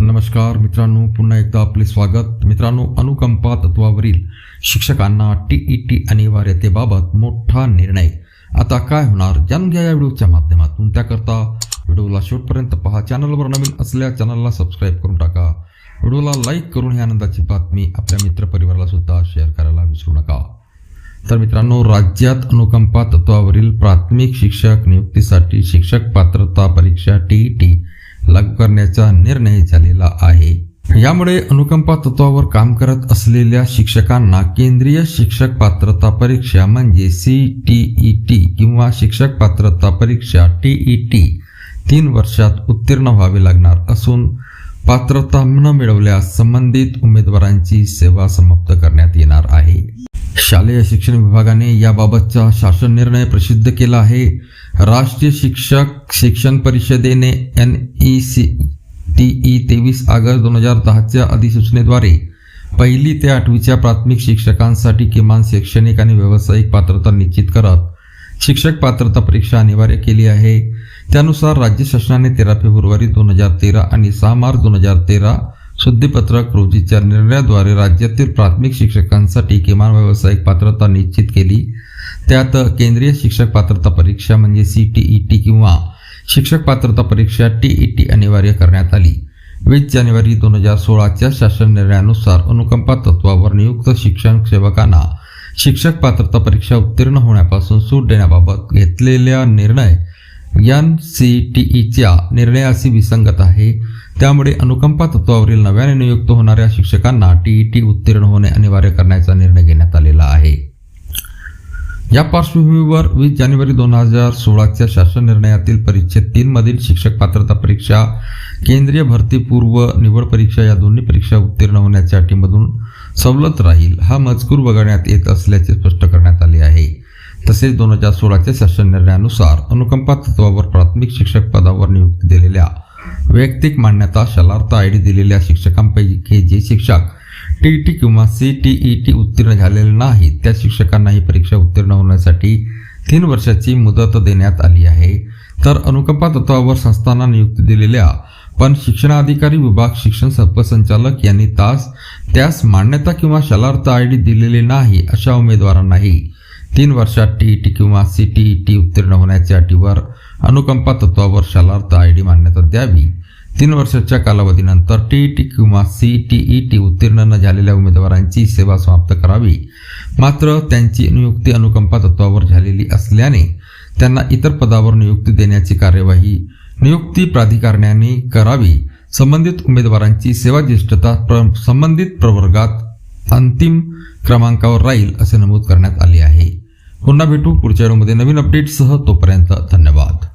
नमस्कार मित्रांनो पुन्हा एकदा आपले स्वागत. मित्रांनो अनुकंपा तत्वावरील शिक्षकांना टी ई टी अनिवार्यतेबाबत मोठा निर्णय. आता काय होणार? जाणून घ्या या व्हिडिओच्या माध्यमातून. त्याकरता व्हिडिओला शेवटपर्यंत पहा. चॅनलवर नवीन असल्या चॅनलला सबस्क्राईब करून टाका. व्हिडिओला लाईक करून ही आनंदाची बातमी आपल्या मित्रपरिवाराला सुद्धा शेअर करायला विसरू नका. तर मित्रांनो राज्यात अनुकंपा तत्वावरील प्राथमिक शिक्षक नियुक्तीसाठी शिक्षक पात्रता परीक्षा टी ई टी लागू करण्याचा निर्णय झालेला आहे. यामुळे अनुकंपा तत्वावर काम करत असलेल्या शिक्षकांना केंद्रीय शिक्षक पात्रता परीक्षा म्हणजे सी टी ई टी किंवा शिक्षक पात्रता परीक्षा टी ई टी तीन वर्षात उत्तीर्ण व्हावे लागणार असून पात्रता न मिळवल्यास संबंधित उमेदवारांची सेवा समाप्त करण्यात येणार आहे. शालेय शिक्षण विभागाने याबाबतचा शासन निर्णय प्रसिद्ध केला आहे. राष्ट्रीय शिक्षक शिक्षण परिषदेने N E C T E तेवीस ऑगस्ट दोन हजार दहाच्या अधिसूचनेद्वारे पहिली ते आठवीच्या प्राथमिक शिक्षकांसाठी किमान शैक्षणिक आणि व्यावसायिक पात्रता निश्चित करत शिक्षक पात्रता परीक्षा अनिवार्य केली आहे. त्यानुसार राज्य शासनाने तेरा फेब्रुवारी दोन हजार तेरा आणि सहा मार्च दोन हजार तेरा शुद्धीपत्रक रोजीच्या निर्णयाद्वारे राज्यातील प्राथमिक शिक्षकांसाठी किमान व्यावसायिक पात्रता निश्चित केली. त्यात केंद्रीय शिक्षक पात्रता परीक्षा म्हणजे सी टी ई टी किंवा शिक्षक पात्रता परीक्षा टी ई टी अनिवार्य करण्यात आली. वीस जानेवारी दोन हजार सोळाच्या शासन निर्णयानुसार अनुकंपा तत्वावर नियुक्त शिक्षण सेवकांना शिक्षक पात्रता परीक्षा उत्तीर्ण होण्यापासून सूट देण्याबाबत घेतलेल्या निर्णय एन सी टी ईच्या निर्णयाशी विसंगत आहे. त्यामुळे अनुकंपा तत्वावरील नव्याने नियुक्त होणाऱ्या शिक्षकांना टीईटी उत्तीर्ण होणे अनिवार्य करण्याचा निर्णय घेण्यात आलेला आहे. या पार्श्वभूमीवर वीस जानेवारी दोन हजार सोळाच्या शासन निर्णयातील परीक्षेत तीन मधील शिक्षक पात्रता परीक्षा केंद्रीय भरतीपूर्व निवड परीक्षा या दोन्ही परीक्षा उत्तीर्ण होण्याच्या अटीमधून सवलत राहील हा मजकूर वगळण्यात येत असल्याचे स्पष्ट करण्यात आले आहे. तसेच दोन हजार सोळाच्या शासन निर्णयानुसार अनुकंपा तत्वावर प्राथमिक शिक्षक पदावर नियुक्ती दिलेल्या वैयक्तिक मान्यता शलार्थ आय डी दिलेल्या शिक्षकांपैकी जे शिक्षक टी टी किंवा सी टी ई टी उत्तीर्ण झालेले नाही त्या शिक्षकांना ही परीक्षा उत्तीर्ण होण्यासाठी तीन वर्षाची मुदत देण्यात आली आहे. तर अनुकंपा तत्वावर संस्थांना नियुक्ती दिलेल्या पण शिक्षणाधिकारी विभाग शिक्षण उपसंचालक यांनी तास त्यास मान्यता किंवा शलार्थ आय डी दिलेले नाही अशा उमेदवारांनाही तीन वर्षात टी ई टी किंवा सी टी ई टी उत्तीर्ण होण्याच्या अटीवर अनुकंपा तत्वावर शालार्थ आय डी मान्यता द्यावी. तीन वर्षाच्या कालावधीनंतर टी टी किंवा सी टी ई टी उत्तीर्ण न झालेल्या उमेदवारांची सेवा समाप्त करावी. मात्र त्यांची नियुक्ती अनुकंपा तत्वावर झालेली असल्याने त्यांना इतर पदावर नियुक्ती देण्याची कार्यवाही नियुक्ती प्राधिकरणाने करावी. संबंधित उमेदवारांची सेवा ज्येष्ठता प्र संबंधित प्रवर्गात अंतिम क्रमांकावर राहील असे नमूद करण्यात आले आहे. पुन्हा भेटू पुढच्या व्हिडिओमध्ये नवीन अपडेटसह तोपर्यंत धन्यवाद.